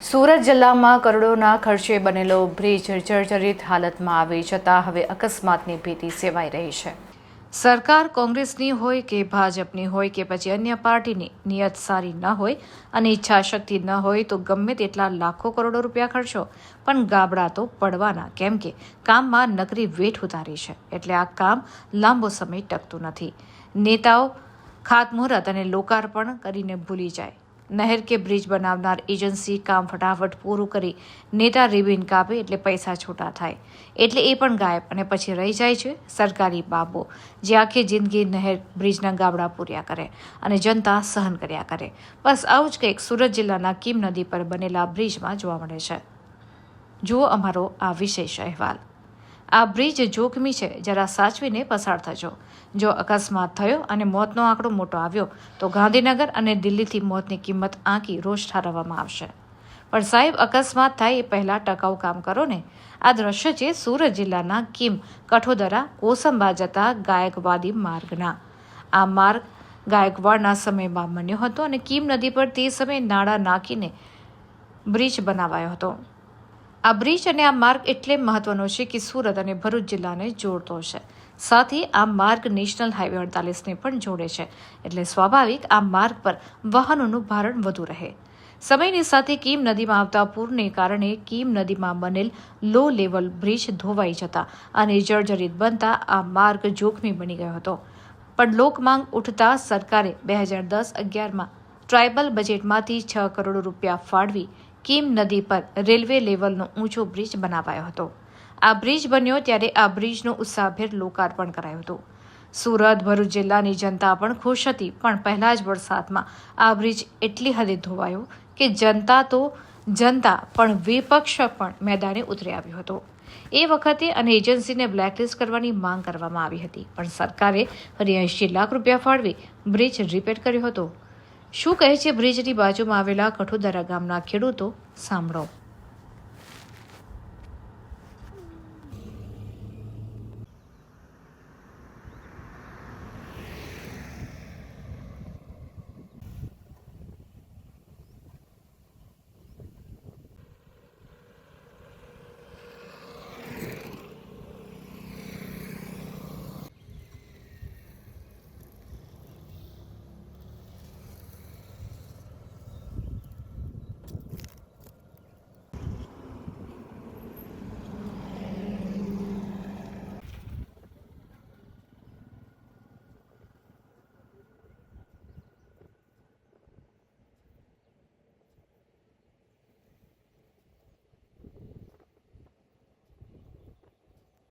સુરત જિલ્લામાં કરોડોના ખર્ચે બનેલો બ્રિજ જર્જરિત હાલતમાં આવી જતાં હવે અકસ્માતની ભીતિ સેવાઈ રહી છે. સરકાર કોંગ્રેસની હોય કે ભાજપની હોય કે પછી અન્ય પાર્ટીની, નિયત સારી ન હોય અને ઈચ્છાશક્તિ ન હોય તો ગમે તેટલા લાખો કરોડો રૂપિયા ખર્ચો. પણ ગાબડા તો પડવાના કેમ કે કામમાં નકરી વેઠ ઉતારી છે. એટલે આ કામ લાંબો સમય ટકતું નથી. નેતાઓ ખાતમુહૂર્ત અને લોકાર્પણ કરીને ભૂલી જાય. નહેર કે બ્રિજ બનાવનાર એજન્સી કામ ફટાફટ પૂરું કરી નેતા રિબિન કાપે એટલે પૈસા છૂટા થાય. એટલે એ પણ ગાયબ અને પછી રહી જાય છે સરકારી બાબો, જે આખી જિંદગી નહેર બ્રિજના ગાબડા પૂર્યા કરે અને જનતા સહન કર્યા કરે. બસ આવું જ કંઈક સુરત જિલ્લાના કીમ નદી પર બનેલા બ્રિજમાં જોવા મળે છે. જુઓ અમારો આ વિશેષ અહેવાલ. આ બ્રિજ જોખમી છે. જરા સાચવીને પસાર થજો. જો અકસ્માત થયો અને મોતનો આંકડો મોટો આવ્યો, તો ગાંધીનગર અને દિલ્હીથી મોતની કિંમત આંકી રોજ ઠારવવામાં આવશે. પણ સાહેબ, અકસ્માત થાય એ પહેલાં ટકાઉ કામ કરો ને. આ દ્રશ્ય છે સુરત જિલ્લાના કિમ, કઠોદરા, કોસંબા જતા ગાયકવાદી માર્ગના. આ માર્ગ ગાયકવાડના સમયમાં બન્યો હતો અને કીમ નદી પર તે સમયે નાળા નાખીને બ્રિજ બનાવાયો હતો. આ બ્રિજ અને આ માર્ગ એટલે મહત્વનો છે કે સુરત અને ભરૂચ જિલ્લાને જોડતો છે. સાથે આ માર્ગ નેશનલ હાઈવે અડતાલીસને પણ જોડે છે. એટલે સ્વાભાવિક આ માર્ગ પર વાહનોનું ભારણ વધુ રહે. સમયની સાથે કીમ નદીમાં આવતા પૂરને કારણે કીમ નદીમાં બનેલ લો લેવલ બ્રિજ ધોવાઈ જતા અને જર્જરિત બનતા આ માર્ગ જોખમી બની ગયો હતો. પણ લોકમાંગ ઉઠતા સરકારે બે હજાર દસ અગિયારમાં ટ્રાઇબલ બજેટમાંથી છ કરોડ રૂપિયા ફાળવી કીમ નદી પર રેલવે લેવલનો ઊંચો બ્રિજ બનાવાયો હતો. આ બ્રિજ બન્યો ત્યારે આ બ્રિજનું ઉત્સાહભેર લોકાર્પણ કરાયું હતું. સુરત, ભરૂચ જિલ્લાની જનતા પણ ખુશ હતી, પણ પહેલા જ વરસાદમાં આ બ્રિજ એટલી હદે ધોવાયો કે જનતા તો, જનતા પણ વિપક્ષ પણ મેદાને ઉતરી આવ્યો હતો. એ વખતે અને એજન્સીને બ્લેકલિસ્ટ કરવાની માંગ કરવામાં આવી હતી, પણ સરકારે ફરી એંશી લાખ રૂપિયા ફાળવી બ્રિજ રિપેર કર્યો હતો. શું કહે છે બ્રિજની બાજુમાં આવેલા કઠોદરા ગામના ખેડૂતો? સાંભળો.